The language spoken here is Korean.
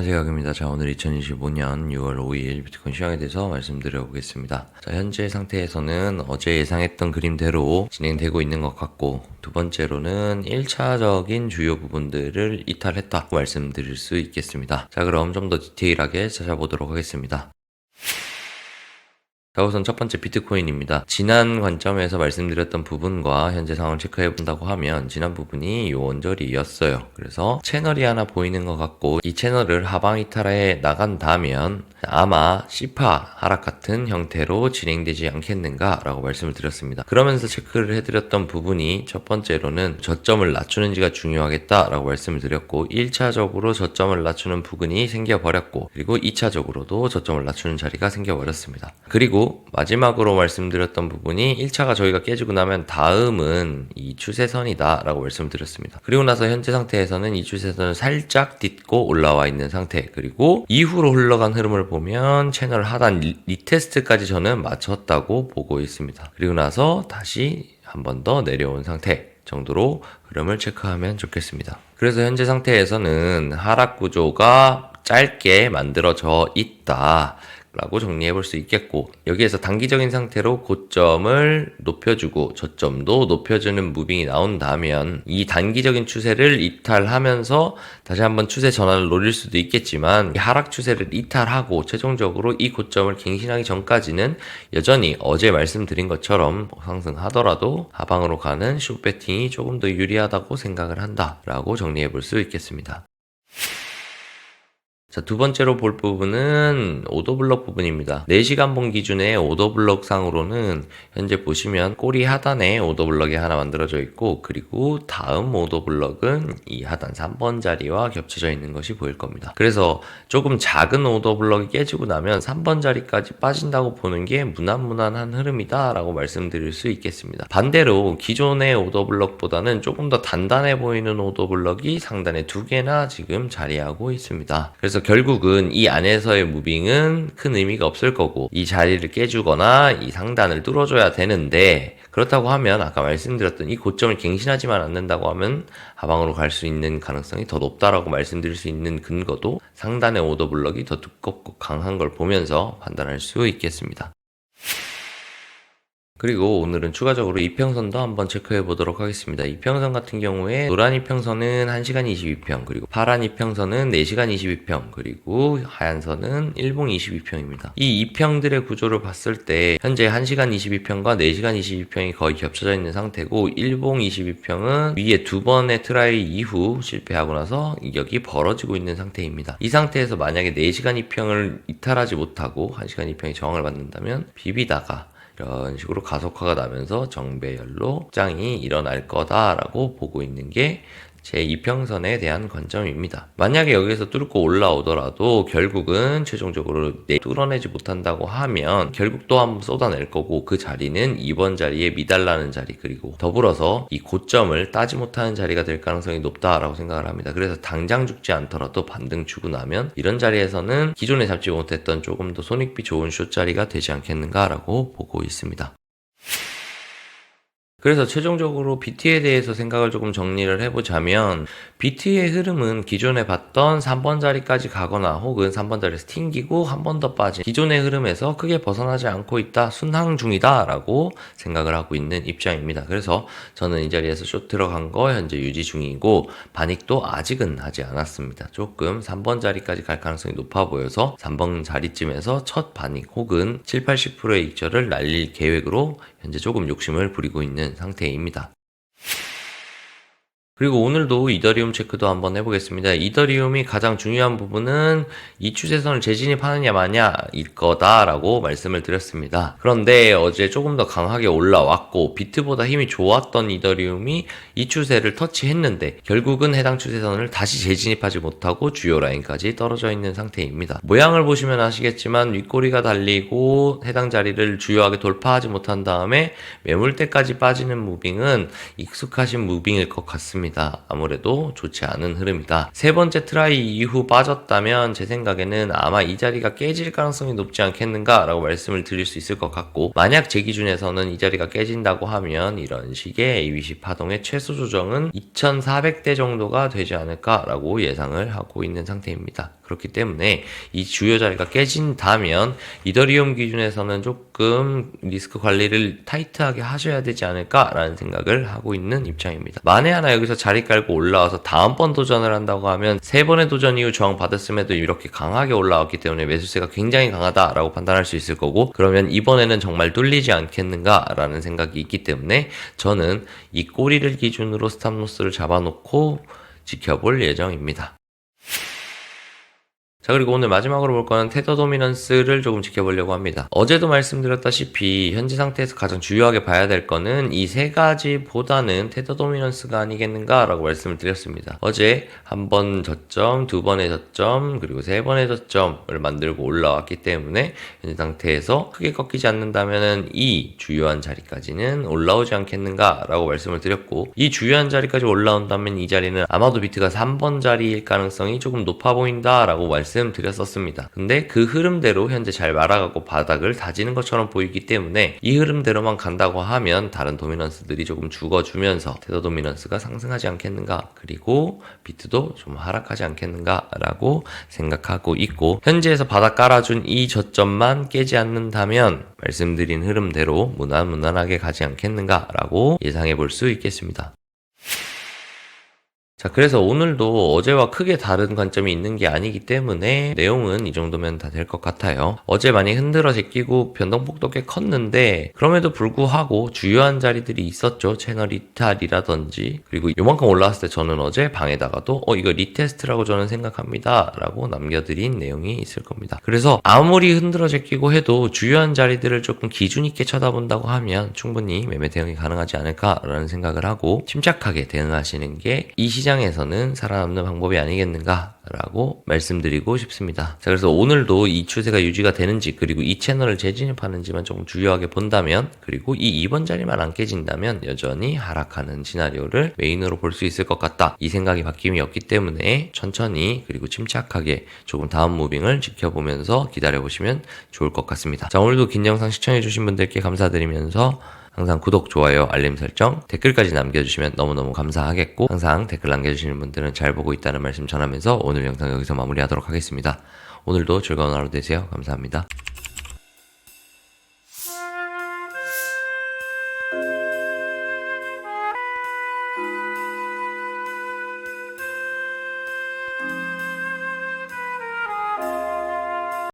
안녕하세요. 각입니다. 자, 오늘 2025년 6월 5일 비트코인 시황에 대해서 말씀드려 보겠습니다. 자, 현재 상태에서는 어제 예상했던 그림대로 진행되고 있는 것 같고, 두 번째로는 1차적인 주요 부분들을 이탈했다고 말씀드릴 수 있겠습니다. 자, 그럼 좀 더 디테일하게 찾아보도록 하겠습니다. 자, 우선 첫 번째 비트코인입니다. 지난 관점에서 말씀드렸던 부분과 현재 상황을 체크해 본다고 하면 지난 부분이 요 원저리였어요. 그래서 채널이 하나 보이는 것 같고 이 채널을 하방 이탈해 나간다면 아마 시파 하락 같은 형태로 진행되지 않겠는가 라고 말씀을 드렸습니다. 그러면서 체크를 해드렸던 부분이 첫 번째로는 저점을 낮추는지가 중요하겠다 라고 말씀을 드렸고 1차적으로 저점을 낮추는 부분이 생겨버렸고 그리고 2차적으로도 저점을 낮추는 자리가 생겨버렸습니다. 그리고 마지막으로 말씀드렸던 부분이 1차가 저희가 깨지고 나면 다음은 이 추세선이다 라고 말씀을 드렸습니다. 그리고 나서 현재 상태에서는 이 추세선을 살짝 딛고 올라와 있는 상태 그리고 이후로 흘러간 흐름을 보면 채널 하단 리, 리테스트까지 저는 마쳤다고 보고 있습니다. 그리고 나서 다시 한 번 더 내려온 상태 정도로 흐름을 체크하면 좋겠습니다. 그래서 현재 상태에서는 하락 구조가 짧게 만들어져 있다. 라고 정리해 볼 수 있겠고 여기에서 단기적인 상태로 고점을 높여주고 저점도 높여주는 무빙이 나온다면 이 단기적인 추세를 이탈하면서 다시 한번 추세 전환을 노릴 수도 있겠지만 하락 추세를 이탈하고 최종적으로 이 고점을 갱신하기 전까지는 여전히 어제 말씀드린 것처럼 상승하더라도 하방으로 가는 숏배팅이 조금 더 유리하다고 생각을 한다 라고 정리해 볼 수 있겠습니다. 자, 두 번째로 볼 부분은 오더블럭 부분입니다. 4시간 본 기준의 오더블럭 상으로는 현재 보시면 꼬리 하단에 오더블럭이 하나 만들어져 있고 그리고 다음 오더블럭은 이 하단 3번 자리와 겹쳐져 있는 것이 보일 겁니다. 그래서 조금 작은 오더블럭이 깨지고 나면 3번 자리까지 빠진다고 보는 게 무난무난한 흐름이다 라고 말씀드릴 수 있겠습니다. 반대로 기존의 오더블럭보다는 조금 더 단단해 보이는 오더블럭이 상단에 두 개나 지금 자리하고 있습니다. 그래서 결국은 이 안에서의 무빙은 큰 의미가 없을 거고 이 자리를 깨주거나 이 상단을 뚫어줘야 되는데 그렇다고 하면 아까 말씀드렸던 이 고점을 갱신하지만 않는다고 하면 하방으로 갈 수 있는 가능성이 더 높다라고 말씀드릴 수 있는 근거도 상단의 오더 블럭이 더 두껍고 강한 걸 보면서 판단할 수 있겠습니다. 그리고 오늘은 추가적으로 이평선도 한번 체크해 보도록 하겠습니다. 이평선 같은 경우에 노란 이평선은 1시간 22평, 그리고 파란 이평선은 4시간 22평, 그리고 하얀 선은 1봉 22평입니다. 이 이평들의 구조를 봤을 때 현재 1시간 22평과 4시간 22평이 거의 겹쳐져 있는 상태고 1봉 22평은 위에 두 번의 트라이 이후 실패하고 나서 여기 벌어지고 있는 상태입니다. 이 상태에서 만약에 4시간 2평을 이탈하지 못하고 1시간 2평이 저항을 받는다면 비비다가 이런 식으로 가속화가 나면서 정배열로 짱이 일어날 거다라고 보고 있는 게 제 이평선에 대한 관점입니다. 만약에 여기서 뚫고 올라오더라도 결국은 최종적으로 뚫어내지 못한다고 하면 결국 또 한번 쏟아낼 거고 그 자리는 이번 자리에 미달라는 자리 그리고 더불어서 이 고점을 따지 못하는 자리가 될 가능성이 높다라고 생각을 합니다. 그래서 당장 죽지 않더라도 반등 주고 나면 이런 자리에서는 기존에 잡지 못했던 조금 더 손익비 좋은 숏 자리가 되지 않겠는가라고 보고 있습니다. 그래서 최종적으로 BT에 대해서 생각을 조금 정리를 해보자면 BT의 흐름은 기존에 봤던 3번 자리까지 가거나 혹은 3번 자리에서 튕기고 한 번 더 빠진 기존의 흐름에서 크게 벗어나지 않고 있다 순항 중이다 라고 생각을 하고 있는 입장입니다. 그래서 저는 이 자리에서 숏 들어간 거 현재 유지 중이고 반익도 아직은 하지 않았습니다. 조금 3번 자리까지 갈 가능성이 높아 보여서 3번 자리쯤에서 첫 반익 혹은 7, 80%의 익절을 날릴 계획으로 현재 조금 욕심을 부리고 있는 상태입니다. 그리고 오늘도 이더리움 체크도 한번 해보겠습니다. 이더리움이 가장 중요한 부분은 이 추세선을 재진입하느냐 마냐일 거다라고 말씀을 드렸습니다. 그런데 어제 조금 더 강하게 올라왔고 비트보다 힘이 좋았던 이더리움이 이 추세를 터치했는데 결국은 해당 추세선을 다시 재진입하지 못하고 주요 라인까지 떨어져 있는 상태입니다. 모양을 보시면 아시겠지만 윗꼬리가 달리고 해당 자리를 주요하게 돌파하지 못한 다음에 매물대까지 빠지는 무빙은 익숙하신 무빙일 것 같습니다. 흐름이다. 아무래도 좋지 않은 흐름이다. 세 번째 트라이 이후 빠졌다면 제 생각에는 아마 이 자리가 깨질 가능성이 높지 않겠는가라고 말씀을 드릴 수 있을 것 같고 만약 제 기준에서는 이 자리가 깨진다고 하면 이런 식의 ABC 파동의 최소 조정은 2400대 정도가 되지 않을까라고 예상을 하고 있는 상태입니다. 그렇기 때문에 이 주요 자리가 깨진다면 이더리움 기준에서는 조금 리스크 관리를 타이트하게 하셔야 되지 않을까라는 생각을 하고 있는 입장입니다. 만에 하나 여기서 자리 깔고 올라와서 다음번 도전을 한다고 하면 세 번의 도전 이후 저항 받았음에도 이렇게 강하게 올라왔기 때문에 매수세가 굉장히 강하다라고 판단할 수 있을 거고 그러면 이번에는 정말 뚫리지 않겠는가라는 생각이 있기 때문에 저는 이 꼬리를 기준으로 스탑로스를 잡아놓고 지켜볼 예정입니다. 자 그리고 오늘 마지막으로 볼 거는 테더 도미넌스를 조금 지켜보려고 합니다. 어제도 말씀드렸다시피 현재 상태에서 가장 주요하게 봐야 될 거는 이 세 가지보다는 테더 도미넌스가 아니겠는가라고 말씀을 드렸습니다. 어제 한 번 저점, 두 번의 저점, 그리고 세 번의 저점을 만들고 올라왔기 때문에 현재 상태에서 크게 꺾이지 않는다면은 이 주요한 자리까지는 올라오지 않겠는가라고 말씀을 드렸고 이 주요한 자리까지 올라온다면 이 자리는 아마도 비트가 3번 자리일 가능성이 조금 높아 보인다라고 말씀 드렸었습니다. 근데 그 흐름대로 현재 잘 말아가고 바닥을 다지는 것처럼 보이기 때문에 이 흐름대로만 간다고 하면 다른 도미넌스들이 조금 죽어주면서 테더 도미넌스가 상승하지 않겠는가 그리고 비트도 좀 하락하지 않겠는가라고 생각하고 있고 현재에서 바닥 깔아준 이 저점만 깨지 않는다면 말씀드린 흐름대로 무난무난하게 가지 않겠는가라고 예상해 볼 수 있겠습니다. 자, 그래서 오늘도 어제와 크게 다른 관점이 있는 게 아니기 때문에 내용은 이 정도면 다 될 것 같아요. 어제 많이 흔들어 제끼고 변동폭도 꽤 컸는데 그럼에도 불구하고 주요한 자리들이 있었죠. 채널 이탈이라든지 그리고 요만큼 올라왔을 때 저는 어제 방에다가도 어 이거 리테스트라고 저는 생각합니다. 라고 남겨드린 내용이 있을 겁니다. 그래서 아무리 흔들어 제끼고 해도 주요한 자리들을 조금 기준 있게 쳐다본다고 하면 충분히 매매 대응이 가능하지 않을까라는 생각을 하고 침착하게 대응하시는 게 이 시장에서는 살아남는 방법이 아니겠는가라고 말씀드리고 싶습니다. 자, 그래서 오늘도 이 추세가 유지가 되는지 그리고 이 채널을 재진입하는지만 조금 주요하게 본다면 그리고 이 2번 자리만 안 깨진다면 여전히 하락하는 시나리오를 메인으로 볼 수 있을 것 같다. 이 생각이 바뀜이 없기 때문에 천천히 그리고 침착하게 조금 다음 무빙을 지켜보면서 기다려보시면 좋을 것 같습니다. 자, 오늘도 긴 영상 시청해주신 분들께 감사드리면서 항상 구독, 좋아요, 알림 설정, 댓글까지 남겨주시면 너무너무 감사하겠고 항상 댓글 남겨주시는 분들은 잘 보고 있다는 말씀 전하면서 오늘 영상 여기서 마무리하도록 하겠습니다. 오늘도 즐거운 하루 되세요. 감사합니다.